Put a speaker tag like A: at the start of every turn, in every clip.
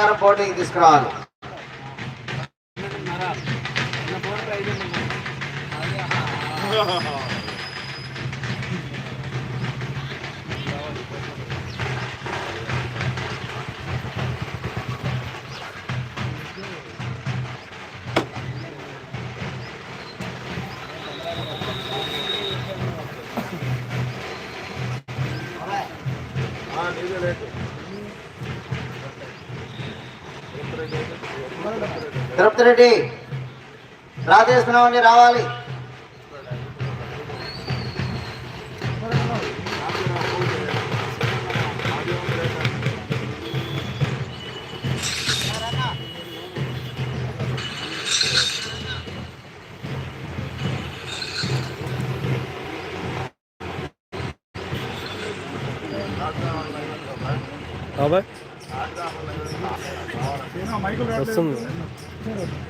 A: ప్రకారం పోటీకి తీసుకురావాలి Tirupati Reddy draw చేస్తున్నామని రావాలి.
B: బాబాయ్.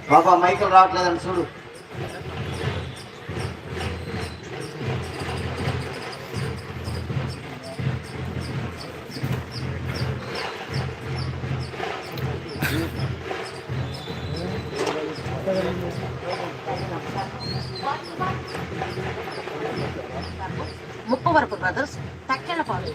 A: బాబా మైకులు రావట్లేదని చూడు.
C: ముప్పవరపు బ్రదర్స్ తక్కెళ్ళపాడు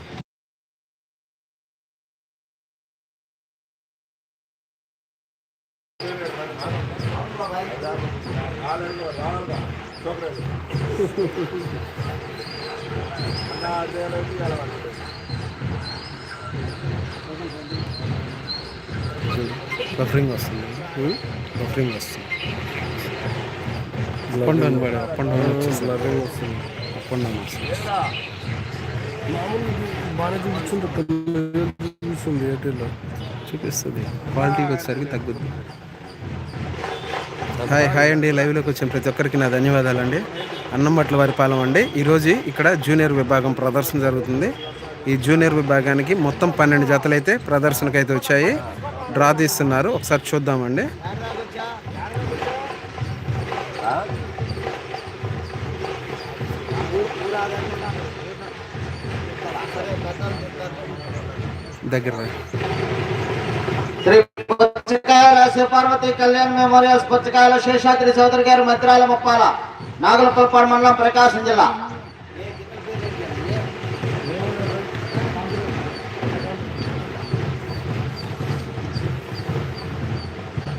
B: బఫరింగ్ వస్తుంది. బఫరింగ్ వస్తుంది. అప్ అండ్ డౌన్ పడే అప్ అండ్ డౌన్ వచ్చేసి బఫరింగ్ వస్తుంది. అప్ అండ్ డౌన్ వస్తుంది. బాగా చూపిస్తుంది. చూపిస్తుంది ఎయిర్టెల్లో చూపిస్తుంది క్వాలిటీకి వచ్చేసరికి తగ్గుద్ది. హాయ్ హాయ్ అండి. లైవ్లోకి వచ్చిన ప్రతి ఒక్కరికి నా ధన్యవాదాలు అండి అన్నంబట్ల వారి పాలెం అండి. ఈరోజు ఇక్కడ జూనియర్ విభాగం ప్రదర్శన జరుగుతుంది. ఈ జూనియర్ విభాగానికి మొత్తం పన్నెండు జతలు అయితే ప్రదర్శనకు అయితే వచ్చాయి. డ్రా తీస్తున్నారు. ఒకసారి చూద్దామండి. దగ్గర
A: శ్రీ శివపార్వతి కళ్యాణ్ మెమోరియల్స్ పుచ్చకాయల శేషాద్రి చౌదరి గారు మద్రాల ముప్పాల నాగులపల్పాడు మండలం ప్రకాశం జిల్లా.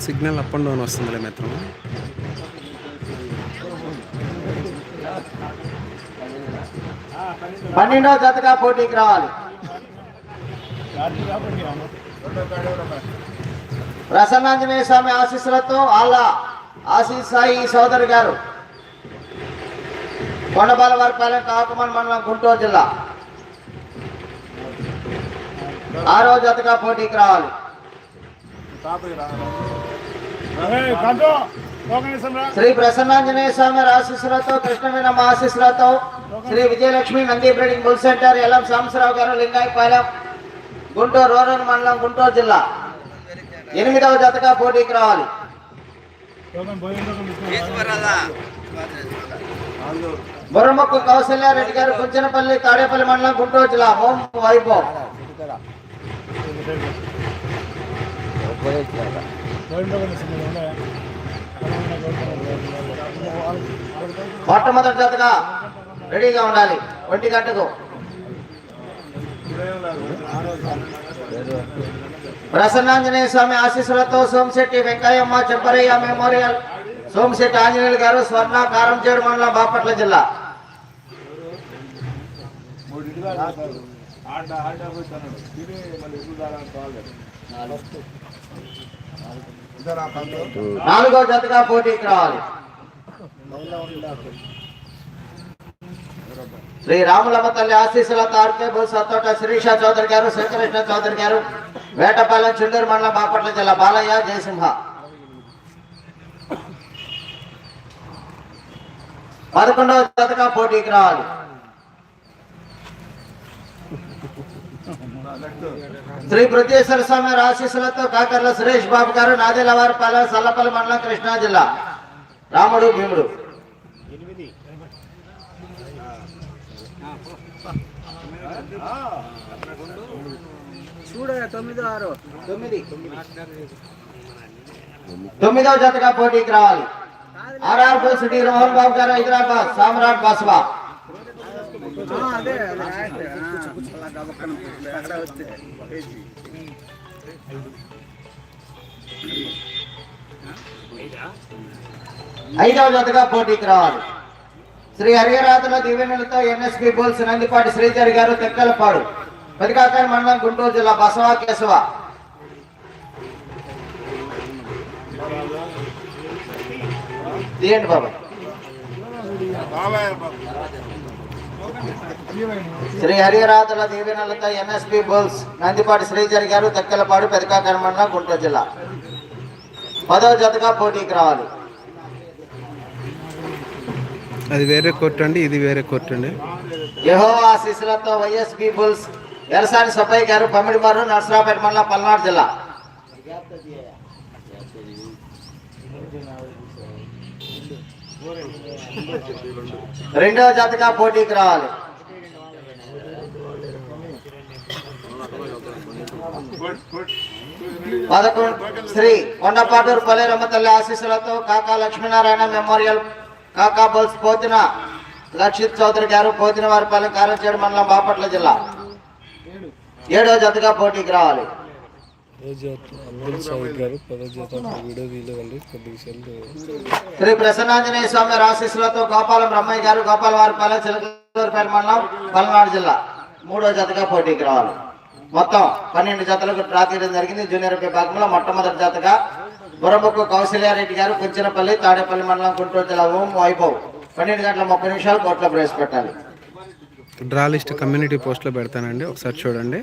B: సిగ్నల్ అప్ అండ్ డౌన్ వస్తుందిలే మిత్రం.
A: పన్నెండవ జతగా పోటీకి రావాలి. ప్రసన్నాంజనేయ స్వామి ఆశీస్సులతో ఆళ్ళ ఆశీస్ సాయి సోదరి గారు కొండబాల వర్పాలెం కాకమన్ మండలం గుంటూరు జిల్లా. ఆరో జతగా పోటీకి రావాలి. శ్రీ ప్రసన్నాంజనేయ స్వామి ఆశీస్సులతో కృష్ణవీనమ్మ ఆశీస్సులతో Shri Vijayalakshmi Nandi breeding bull centre LM Sambasarao గారు లింగాయపాలెం గుంటూరు రూరల్ మండలం గుంటూరు జిల్లా. ఎనిమిదవ జతగా పోటీకి రావాలి. బుర్రమొక్కు కౌశల్యారెడ్డి గారు కుంచనపల్లి తాడేపల్లి మండలం గుంటూరు జిల్లా హోం వైభవ్ మొట్టమొదటి జతగా రెడీగా ఉండాలి. ఒంటి గంటకు. ప్రసన్నాంజనేయ స్వామి ఆశీస్సులతో సోమశెట్టి వెంకయ్యమ్మ చెంపరయ్య మెమోరియల్ సోమశెట్టి ఆంజనేయులు గారు స్వర్ణ కారంచేడు మండలం బాపట్ల జిల్లా. నాలుగో జతగా పోటీకి రావాలి. శ్రీ రాములమ్మ తల్లి ఆశీస్సులతో ఆర్కే సత్తోట శిరీష చౌదరి గారు శ్రీకృష్ణ చౌదరి గారు వేటపాలెం చుండూరు మండలం బాపట్ల జిల్లా బాలయ్య జయసింహ పదకొండవ జతగా పోటీకి రావాలి. శ్రీ బృద్ధేశ్వర స్వామి ఆశీస్సులతో కాకర్ల సురేష్ బాబు గారు నాదేలవారిపాలెం సల్లపల్లి మండలం కృష్ణా జిల్లా. రాముడు భీముడు. తొమ్మిది తొమ్మిదవ జతగా పోటీకి రావాలి RR bulls D Rohan Babu గారు హైదరాబాద్ సామ్రాట్ బాస్వా. ఐదవ జతగా పోటీకి రావాలి శ్రీ హరిహరాధుల దీవెనలతో ఎన్ఎస్పి బోల్స్ నందిపాటి శ్రీధర్ గారు తెక్కలపాడు పెదకాకాని మండలం గుంటూరు జిల్లా బసవా కేశవ తీయండి బాబా. శ్రీ హరిహరాతుల దీవెనలతో ఎన్ఎస్పి బోల్స్ నందిపాటి శ్రీధర్ గారు తెక్కలపాడు పెదకాకాని మండలం గుంటూరు జిల్లా. పదవ జతగా పోటీకి రావాలి.
B: అది వేరే కోర్టు అండి ఇది వేరే కోర్టు అండి.
A: యహో ఆశీస్సులతో వైఎస్ పీపుల్స్ ఎరసాని సబ్బయ్య గారు పమిడిమారు నర్సరాపేట మండలం పల్నాడు జిల్లా. రెండవ జాతగా పోటీకి రావాలి. పదకొండు శ్రీ కొండపాటూరు పల్లెరమ్మ తల్లి ఆశీస్సులతో కాకా లక్ష్మీనారాయణ మెమోరియల్ కాకాపల్స్ పోతిన లక్షిత్ చౌదరి గారు పోతిన వారిపాలెం కారంచేడు మండలం బాపట్ల జిల్లా. ఏడో జతగా పోటీకి రావాలి. శ్రీ ప్రసన్నాంజనేయ స్వామి ఆశీస్సులతో గోపాలం బ్రహ్మయ్య గారు గోపాల వారిపాలెం చిలకూరుపేట మండలం పల్నాడు జిల్లా. మూడో జతగా పోటీకి రావాలి. మొత్తం పన్నెండు జతలకు డ్రా తీయడం జరిగింది. జూనియర్ విభాగంలో మొట్టమొదటి జతగా బురబొక్కు కౌశల్యారెడ్డి గారు కుంచినపల్లి తాడేపల్లి మండలం గుంటూరు జిల్లా ఓం వైభవ్. పన్నెండు గంటల ముప్పై నిమిషాలు కోట్లో ప్రవేశపెట్టాలి.
B: డ్రా లిస్ట్ కమ్యూనిటీ పోస్ట్లో పెడతానండి. ఒకసారి చూడండి.